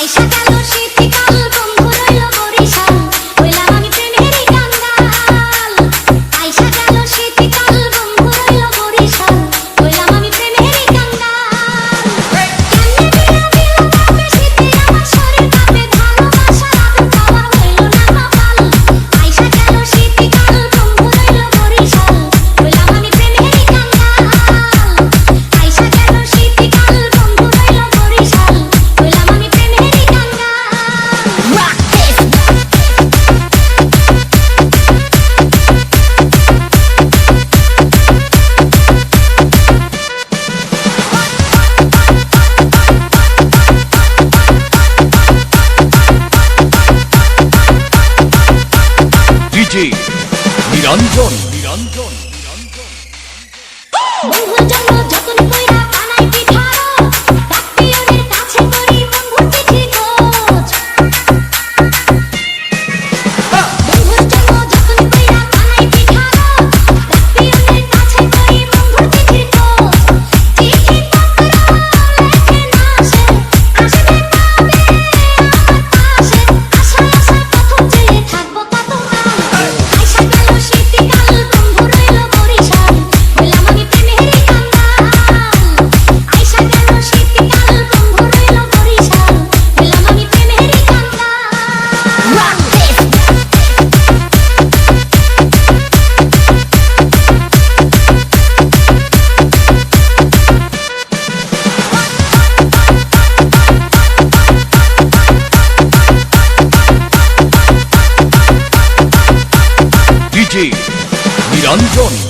আইসা গেল শীতকাল নিরঞ্জন নিরঞ্জন। ডিজে নিরঞ্জন।